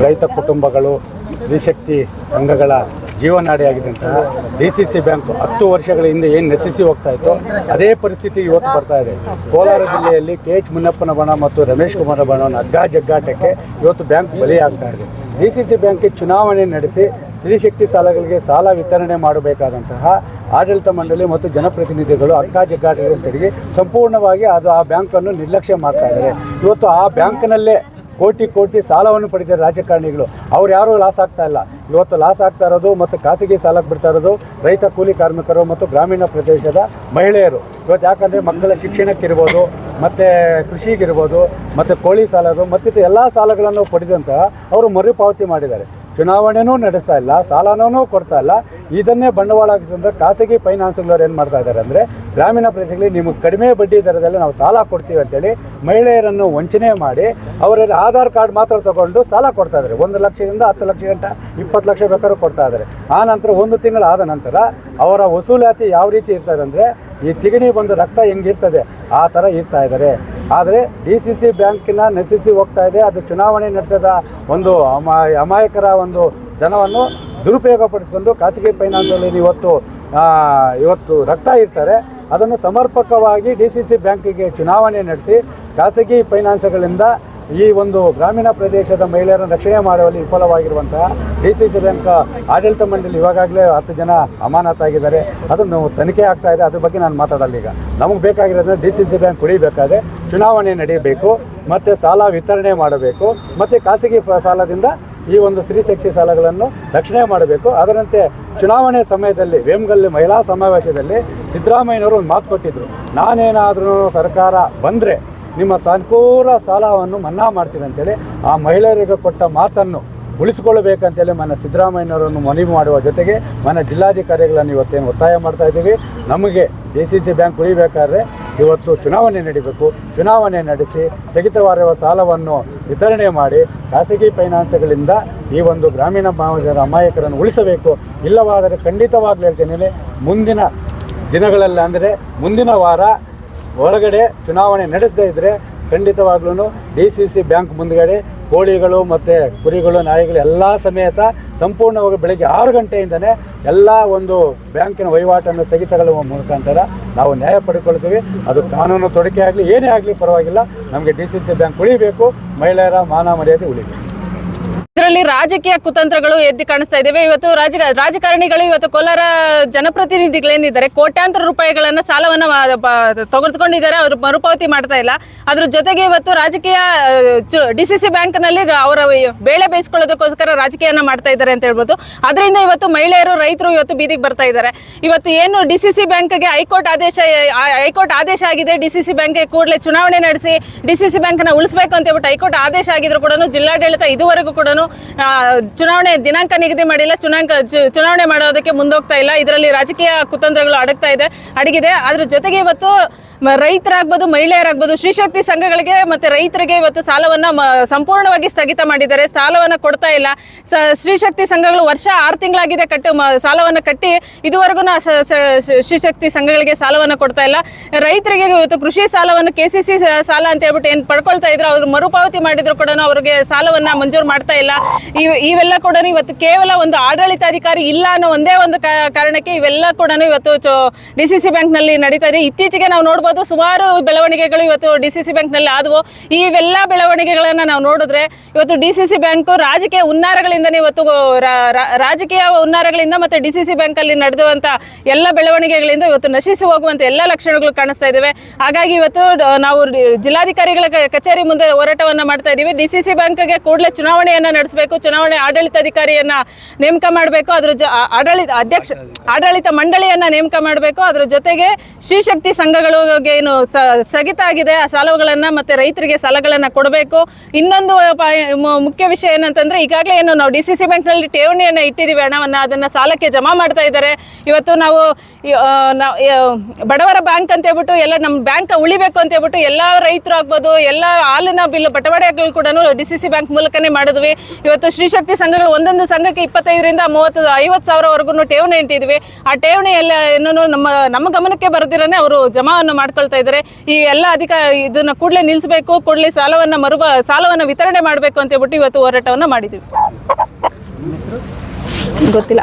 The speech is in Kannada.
ರೈತ ಕುಟುಂಬಗಳು, ಸ್ತ್ರೀಶಕ್ತಿ ಸಂಘಗಳ ಜೀವನಾಡಿಯಾಗಿದ್ದಂತಹ ಡಿ ಸಿ ಸಿ ಬ್ಯಾಂಕ್ ಹತ್ತು ವರ್ಷಗಳ ಹಿಂದೆ ಏನು ನಶಿಸಿ ಹೋಗ್ತಾ ಇತ್ತು ಅದೇ ಪರಿಸ್ಥಿತಿ ಇವತ್ತು ಬರ್ತಾ ಇದೆ. ಕೋಲಾರ ಜಿಲ್ಲೆಯಲ್ಲಿ ಕೆ ಎಚ್ ಮುನ್ನಪ್ಪನ ಬಣ ಮತ್ತು ರಮೇಶ್ ಕುಮಾರ ಬಣವನ್ನು ಅಗ್ಗ ಜಗ್ಗಾಟಕ್ಕೆ ಇವತ್ತು ಬ್ಯಾಂಕ್ ಬಲಿಯಾಗ್ತಾ ಇದೆ. ಡಿ ಸಿ ಸಿ ಬ್ಯಾಂಕ್ಗೆ ಚುನಾವಣೆ ನಡೆಸಿ ಸ್ತ್ರೀಶಕ್ತಿ ಸಾಲಗಳಿಗೆ ಸಾಲ ವಿತರಣೆ ಮಾಡಬೇಕಾದಂತಹ ಆಡಳಿತ ಮಂಡಳಿ ಮತ್ತು ಜನಪ್ರತಿನಿಧಿಗಳು ಅಗ್ಗಾ ಜಗ್ಗಾಟಗಳಿಗೆ ಸಂಪೂರ್ಣವಾಗಿ ಅದು ಆ ಬ್ಯಾಂಕನ್ನು ನಿರ್ಲಕ್ಷ್ಯ ಮಾಡ್ತಾ ಇದ್ದಾರೆ. ಇವತ್ತು ಆ ಬ್ಯಾಂಕ್ನಲ್ಲೇ ಕೋಟಿ ಕೋಟಿ ಸಾಲವನ್ನು ಪಡೆದಿದ್ದಾರೆ ರಾಜಕಾರಣಿಗಳು. ಅವ್ರು ಯಾರೂ ಲಾಸ್ ಆಗ್ತಾ ಇಲ್ಲ. ಇವತ್ತು ಲಾಸ್ ಆಗ್ತಾ ಇರೋದು ಮತ್ತು ಖಾಸಗಿ ಸಾಲಕ್ಕೆ ಬಿಡ್ತಾ ಇರೋದು ರೈತ ಕೂಲಿ ಕಾರ್ಮಿಕರು ಮತ್ತು ಗ್ರಾಮೀಣ ಪ್ರದೇಶದ ಮಹಿಳೆಯರು. ಇವತ್ತು ಯಾಕಂದರೆ ಮಕ್ಕಳ ಶಿಕ್ಷಣಕ್ಕಿರ್ಬೋದು ಮತ್ತು ಕೃಷಿಗಿರ್ಬೋದು ಮತ್ತು ಕೋಳಿ ಸಾಲದು ಮತ್ತಿತರ ಎಲ್ಲ ಸಾಲಗಳನ್ನು ಪಡೆದಂತಹ ಅವರು ಮರುಪಾವತಿ ಮಾಡಿದ್ದಾರೆ. ಚುನಾವಣೆನೂ ನಡೆಸ್ತಾ ಇಲ್ಲ, ಸಾಲನೂ ಕೊಡ್ತಾ ಇಲ್ಲ. ಇದನ್ನೇ ಬಂಡವಾಳ ಹಾಕಿದಂಥ ಖಾಸಗಿ ಫೈನಾನ್ಸ್ಗಳವ್ರು ಏನು ಮಾಡ್ತಾ ಇದ್ದಾರೆ ಅಂದರೆ, ಗ್ರಾಮೀಣ ಪ್ರದೇಶಗಳಲ್ಲಿ ನಿಮಗೆ ಕಡಿಮೆ ಬಡ್ಡಿ ದರದಲ್ಲಿ ನಾವು ಸಾಲ ಕೊಡ್ತೀವಿ ಅಂತೇಳಿ ಮಹಿಳೆಯರನ್ನು ವಂಚನೆ ಮಾಡಿ ಅವರಲ್ಲಿ ಆಧಾರ್ ಕಾರ್ಡ್ ಮಾತ್ರ ತಗೊಂಡು ಸಾಲ ಕೊಡ್ತಾ ಇದ್ದಾರೆ ಒಂದು ಲಕ್ಷದಿಂದ ಹತ್ತು ಲಕ್ಷ ಗಂಟ ಇಪ್ಪತ್ತು ಲಕ್ಷ ಬೇಕಾದ್ರೂ ಕೊಡ್ತಾ ಇದ್ದಾರೆ ಆ ನಂತರ ಒಂದು ತಿಂಗಳು ಆದ ನಂತರ ಅವರ ವಸೂಲಾತಿ ಯಾವ ರೀತಿ ಇರ್ತದೆ ಅಂದರೆ, ಈ ತಿಗಣಿ ಬಂದು ರಕ್ತ ಹೆಂಗಿರ್ತದೆ, ಆ ಥರ ಇರ್ತಾ ಇದ್ದಾರೆ ಆದರೆ ಡಿ ಸಿ ಸಿ ಬ್ಯಾಂಕಿನ ನಶಿಸಿ ಹೋಗ್ತಾ ಇದೆ. ಅದು ಚುನಾವಣೆ ನಡೆಸದ ಒಂದು ಅಮಾ, ಅಮಾಯಕರ ಒಂದು ಜನವನ್ನು ದುರುಪಯೋಗಪಡಿಸ್ಕೊಂಡು ಖಾಸಗಿ ಫೈನಾನ್ಸಲ್ಲಿ ಇವತ್ತು ಇವತ್ತು ರಕ್ತ ಇರ್ತಾರೆ ಅದನ್ನು ಸಮರ್ಪಕವಾಗಿ ಡಿ ಸಿ ಸಿ ಬ್ಯಾಂಕಿಗೆ ಚುನಾವಣೆ ನಡೆಸಿ ಖಾಸಗಿ ಫೈನಾನ್ಸ್ಗಳಿಂದ ಈ ಒಂದು ಗ್ರಾಮೀಣ ಪ್ರದೇಶದ ಮಹಿಳೆಯರನ್ನು ರಕ್ಷಣೆ ಮಾಡುವಲ್ಲಿ ವಿಫಲವಾಗಿರುವಂತಹ ಡಿ ಸಿ ಸಿ ಬ್ಯಾಂಕ್ ಆಡಳಿತ ಮಂಡಳಿ ಇವಾಗಲೇ ಹತ್ತು ಜನ ಅಮಾನತಾಗಿದ್ದಾರೆ ಅದನ್ನು ತನಿಖೆ ಆಗ್ತಾ ಇದೆ. ಅದ್ರ ಬಗ್ಗೆ ನಾನು ಮಾತಾಡಲ್ಲ ಈಗ. ನಮಗೆ ಬೇಕಾಗಿರೋದ್ರೆ ಡಿ ಸಿ ಸಿ ಬ್ಯಾಂಕ್ ಉಳಿಬೇಕಾದ್ರೆ ಚುನಾವಣೆ ನಡೆಯಬೇಕು, ಮತ್ತು ಸಾಲ ವಿತರಣೆ ಮಾಡಬೇಕು, ಮತ್ತು ಖಾಸಗಿ ಸಾಲದಿಂದ ಈ ಒಂದು ಸ್ತ್ರೀ ಶಕ್ತಿ ಸಾಲಗಳನ್ನು ರಕ್ಷಣೆ ಮಾಡಬೇಕು. ಅದರಂತೆ ಚುನಾವಣೆ ಸಮಯದಲ್ಲಿ, ವೇಮಗಲ್ಲಿ ಮಹಿಳಾ ಸಮಾವೇಶದಲ್ಲಿ ಸಿದ್ದರಾಮಯ್ಯನವರು ಒಂದು ಮಾತು ಕೊಟ್ಟಿದ್ದರು ನಾನೇನಾದರೂ ಸರ್ಕಾರ ಬಂದರೆ ನಿಮ್ಮ ಸಂಪೂರ್ಣ ಸಾಲವನ್ನು ಮನ್ನಾ ಮಾಡ್ತೀನಿ ಅಂತೇಳಿ, ಆ ಮಹಿಳೆಯರಿಗೆ ಕೊಟ್ಟ ಮಾತನ್ನು ಉಳಿಸಿಕೊಳ್ಳಬೇಕಂತೇಳಿ ಮನ ಸಿದ್ದರಾಮಯ್ಯನವರನ್ನು ಮನವಿ ಮಾಡುವ ಜೊತೆಗೆ ಮನ ಜಿಲ್ಲಾಧಿಕಾರಿಗಳನ್ನು ಇವತ್ತೇನು ಒತ್ತಾಯ ಮಾಡ್ತಾ ಇದ್ದೀವಿ. ನಮಗೆ ಡಿ ಸಿ ಸಿ ಬ್ಯಾಂಕ್ ಉಳಿಬೇಕಾದ್ರೆ ಇವತ್ತು ಚುನಾವಣೆ ನಡೀಬೇಕು. ಚುನಾವಣೆ ನಡೆಸಿ ಸ್ಥಗಿತವಾಗಿರುವ ಸಾಲವನ್ನು ವಿತರಣೆ ಮಾಡಿ ಖಾಸಗಿ ಫೈನಾನ್ಸ್ಗಳಿಂದ ಈ ಒಂದು ಗ್ರಾಮೀಣ ಭಾಗದ ಅಮಾಯಕರನ್ನು ಉಳಿಸಬೇಕು. ಇಲ್ಲವಾದರೆ ಖಂಡಿತವಾಗ್ಲೂ ಹೇಳ್ತೇನೆ, ಮುಂದಿನ ದಿನಗಳಲ್ಲಿ ಅಂದರೆ ಮುಂದಿನ ವಾರ ಒಳಗಡೆ ಚುನಾವಣೆ ನಡೆಸದೇ ಇದ್ದರೆ ಖಂಡಿತವಾಗ್ಲೂ ಡಿ ಸಿ ಸಿ ಬ್ಯಾಂಕ್ ಮುಂದ್ಗಡೆ ಕೋಳಿಗಳು ಮತ್ತು ಕುರಿಗಳು, ನಾಯಿಗಳು ಎಲ್ಲ ಸಮೇತ ಸಂಪೂರ್ಣವಾಗಿ ಬೆಳಗ್ಗೆ ಆರು ಗಂಟೆಯಿಂದನೇ ಎಲ್ಲ ಒಂದು ಬ್ಯಾಂಕಿನ ವಹಿವಾಟನ್ನು ಸ್ಥಗಿತಗೊಳ್ಳುವ ಮುಖಾಂತರ ನಾವು ನ್ಯಾಯ ಪಡ್ಕೊಳ್ತೀವಿ. ಅದು ಕಾನೂನು ತೊಡಕೆ ಆಗಲಿ ಏನೇ ಆಗಲಿ ಪರವಾಗಿಲ್ಲ. ನಮಗೆ ಡಿ ಸಿ ಸಿ ಬ್ಯಾಂಕ್ ಉಳಿಬೇಕು. ಮಹಿಳೆಯರ ಮಾನ ಮರ್ಯಾದೆ ಉಳಿಬೇಕು. ಇದರಲ್ಲಿ ರಾಜಕೀಯ ಕುತಂತ್ರಗಳು ಎದ್ದು ಕಾಣಿಸ್ತಾ ಇದ್ದೇವೆ ಇವತ್ತು ರಾಜ, ರಾಜಕಾರಣಿಗಳು ಇವತ್ತು ಕೋಲಾರ ಜನಪ್ರತಿನಿಧಿಗಳೇನಿದ್ದಾರೆ, ಕೋಟ್ಯಾಂತರ ರೂಪಾಯಿಗಳನ್ನ ಸಾಲವನ್ನ ತೆಗೆದುಕೊಂಡಿದ್ದಾರೆ. ಅವರು ಮರುಪಾವತಿ ಮಾಡ್ತಾ ಇಲ್ಲ. ಅದ್ರ ಜೊತೆಗೆ ಇವತ್ತು ರಾಜಕೀಯ ಡಿ ಸಿ ಸಿ ಬ್ಯಾಂಕ್ನಲ್ಲಿ ಅವರ ಬೇಳೆ ಬೇಯಿಸ್ಕೊಳ್ಳೋದಕ್ಕೋಸ್ಕರ ರಾಜಕೀಯನ ಮಾಡ್ತಾ ಇದ್ದಾರೆ ಅಂತ ಹೇಳ್ಬೋದು. ಅದರಿಂದ ಇವತ್ತು ಮಹಿಳೆಯರು, ರೈತರು ಇವತ್ತು ಬೀದಿಗೆ ಬರ್ತಾ ಇದ್ದಾರೆ. ಇವತ್ತು ಏನು ಡಿ ಸಿ ಸಿ ಬ್ಯಾಂಕ್ಗೆ ಹೈಕೋರ್ಟ್ ಆದೇಶ ಹೈಕೋರ್ಟ್ ಆದೇಶ ಆಗಿದೆ. ಡಿ ಸಿ ಸಿ ಬ್ಯಾಂಕ್ಗೆ ಕೂಡಲೇ ಚುನಾವಣೆ ನಡೆಸಿ ಡಿ ಸಿ ಸಿ ಬ್ಯಾಂಕ್ನ ಉಳಿಸಬೇಕು ಅಂತ ಹೇಳ್ಬಿಟ್ಟು ಹೈಕೋರ್ಟ್ ಆದೇಶ ಆಗಿದ್ರು ಕೂಡ ಜಿಲ್ಲಾಡಳಿತ ಇದುವರೆಗೂ ಕೂಡ ಚುನಾವಣೆ ದಿನಾಂಕ ನಿಗದಿ ಮಾಡಿಲ್ಲ, ಚುನಾಂಕ ಚುನಾವಣೆ ಮಾಡೋದಕ್ಕೆ ಮುಂದೋಗ್ತಾ ಇಲ್ಲ. ಇದರಲ್ಲಿ ರಾಜಕೀಯ ಕುತಂತ್ರಗಳು ಅಡಗ್ತಾ ಇದೆ, ಅಡಗಿದೆ. ಅದ್ರ ಜೊತೆಗೆ ಇವತ್ತು ರೈತರಾಗ್ಬೋದು, ಮಹಿಳೆಯರಾಗ್ಬೋದು ಶ್ರೀಶಕ್ತಿ ಸಂಘಗಳಿಗೆ ಮತ್ತೆ ರೈತರಿಗೆ ಇವತ್ತು ಸಾಲವನ್ನ ಸಂಪೂರ್ಣವಾಗಿ ಸ್ಥಗಿತ ಮಾಡಿದ್ದಾರೆ. ಸಾಲವನ್ನ ಕೊಡ್ತಾ ಇಲ್ಲ. ಶ್ರೀಶಕ್ತಿ ಸಂಘಗಳು ವರ್ಷ ಆರು ತಿಂಗಳಾಗಿದೆ ಕಟ್ಟಿ ಸಾಲವನ್ನ ಕಟ್ಟಿ ಇದುವರೆಗೂ ಶ್ರೀಶಕ್ತಿ ಸಂಘಗಳಿಗೆ ಸಾಲವನ್ನ ಕೊಡ್ತಾ ಇಲ್ಲ. ರೈತರಿಗೆ ಇವತ್ತು ಕೃಷಿ ಸಾಲವನ್ನು, ಕೆ ಸಿ ಸಿ ಸಾಲ ಅಂತ ಹೇಳ್ಬಿಟ್ಟು ಏನು ಪಡ್ಕೊಳ್ತಾ ಇದ್ರು, ಅವ್ರು ಮರುಪಾವತಿ ಮಾಡಿದ್ರು ಕೂಡ ಅವ್ರಿಗೆ ಸಾಲವನ್ನ ಮಂಜೂರು ಮಾಡ್ತಾ ಇಲ್ಲ. ಇವ್- ಇವೆಲ್ಲ ಕೂಡ ಇವತ್ತು ಕೇವಲ ಒಂದು ಆಡಳಿತಾಧಿಕಾರಿ ಇಲ್ಲ ಅನ್ನೋ ಒಂದೇ ಒಂದು ಕಾರಣಕ್ಕೆ ಇವೆಲ್ಲ ಕೂಡ ಇವತ್ತು ಡಿ ಸಿ ಸಿ ಬ್ಯಾಂಕ್ನಲ್ಲಿ ನಡೀತಾ ಇದೆ. ಇತ್ತೀಚೆಗೆ ನಾವು ನೋಡ್ಬೋದು ಸುಮಾರು ಬೆಳವಣಿಗೆಗಳು ಇವತ್ತು ಡಿ ಸಿ ಸಿ ಬ್ಯಾಂಕ್ನಲ್ಲಿ ಆದವು. ಇವೆಲ್ಲ ಬೆಳವಣಿಗೆಗಳನ್ನ ನಾವು ನೋಡಿದ್ರೆ ಇವತ್ತು ಡಿ ಸಿ ಸಿ ಬ್ಯಾಂಕ್ ರಾಜಕೀಯ ಹುನ್ನಾರಗಳಿಂದನೇ ಇವತ್ತು ರಾಜಕೀಯ ಹುನ್ನಾರಗಳಿಂದ ಮತ್ತೆ ಡಿ ಸಿ ಸಿ ಬ್ಯಾಂಕಲ್ಲಿ ನಡೆದುವಂಥ ಎಲ್ಲ ಬೆಳವಣಿಗೆಗಳಿಂದ ಇವತ್ತು ನಶಿಸಿ ಹೋಗುವಂತ ಎಲ್ಲ ಲಕ್ಷಣಗಳು ಕಾಣಿಸ್ತಾ ಇದ್ದಾವೆ ಹಾಗಾಗಿ ಇವತ್ತು ನಾವು ಜಿಲ್ಲಾಧಿಕಾರಿಗಳ ಕಚೇರಿ ಮುಂದೆ ಹೋರಾಟವನ್ನು ಮಾಡ್ತಾ ಇದ್ದೀವಿ ಡಿ ಸಿ ಸಿ ಬ್ಯಾಂಕ್ಗೆ ಕೂಡಲೇ ಚುನಾವಣೆಯನ್ನ ನಡೆಸಬೇಕು, ಚುನಾವಣೆ ಆಡಳಿತಾಧಿಕಾರಿಯನ್ನ ನೇಮಕ ಮಾಡಬೇಕು, ಅದ್ರ ಜೊ ಆಡಳಿತ ಅಧ್ಯಕ್ಷ, ಆಡಳಿತ ಮಂಡಳಿಯನ್ನ ನೇಮಕ ಮಾಡಬೇಕು, ಅದ್ರ ಜೊತೆಗೆ ಶ್ರೀಶಕ್ತಿ ಸಂಘಗಳಿಗೆ ಏನು ಸ್ಥಗಿತ ಆಗಿದೆ, ಆ ಸಾಲಗಳನ್ನ ಮತ್ತೆ ರೈತರಿಗೆ ಸಾಲಗಳನ್ನು ಕೊಡಬೇಕು. ಇನ್ನೊಂದು ಮುಖ್ಯ ವಿಷಯ ಏನಂತಂದ್ರೆ, ಈಗಾಗಲೇ ಏನು ನಾವು ಡಿ ಸಿ ಸಿ ಬ್ಯಾಂಕ್ನಲ್ಲಿ ಠೇವಣಿಯನ್ನ ಇಟ್ಟಿದ್ದೀವಿ ಹಣವನ್ನು, ಅದನ್ನ ಸಾಲಕ್ಕೆ ಜಮಾ ಮಾಡ್ತಾ ಇದ್ದಾರೆ. ಇವತ್ತು ನಾವು ಬಡವರ ಬ್ಯಾಂಕ್ ಅಂತ ಹೇಳ್ಬಿಟ್ಟು ಎಲ್ಲ ನಮ್ಮ ಬ್ಯಾಂಕ್ ಉಳಿಬೇಕು ಅಂತ ಹೇಳ್ಬಿಟ್ಟು ಎಲ್ಲ ರೈತರು ಆಗ್ಬೋದು, ಎಲ್ಲ ಹಾಲಿನ ಬಿಲ್ ಬಟವಾಡೆಗಳು ಕೂಡ ಡಿ ಸಿ ಸಿ ಬ್ಯಾಂಕ್ ಮೂಲಕನೇ ಮಾಡಿದ್ವಿ. ಇವತ್ತು ಶ್ರೀಶಕ್ತಿ ಸಂಘಗಳು ಒಂದೊಂದು ಸಂಘಕ್ಕೆ ಇಪ್ಪತ್ತೈದರಿಂದ ಮೂವತ್ತು, ಐವತ್ತು ಸಾವಿರವರೆಗೂ ಠೇವಣಿ ಇಟ್ಟಿದ್ವಿ ಆ ಠೇವಣಿ ಎಲ್ಲ ನಮ್ಮ ನಮ್ಮ ಗಮನಕ್ಕೆ ಬರೆದಿರನೇ ಅವರು ಜಮಾವನ್ನು ಮಾಡ್ಕೊಳ್ತಾ ಇದ್ದಾರೆ. ಈ ಎಲ್ಲ ಅಧಿಕ, ಇದನ್ನ ಕೂಡಲೇ ನಿಲ್ಲಿಸಬೇಕು ಕೂಡಲೇ ಸಾಲವನ್ನು ಮರುಬ ಸಾಲವನ್ನು ವಿತರಣೆ ಮಾಡಬೇಕು ಅಂತ ಹೇಳ್ಬಿಟ್ಟು ಇವತ್ತು ಹೋರಾಟವನ್ನು ಮಾಡಿದ್ವಿ. ಗೊತ್ತಿಲ್ಲ.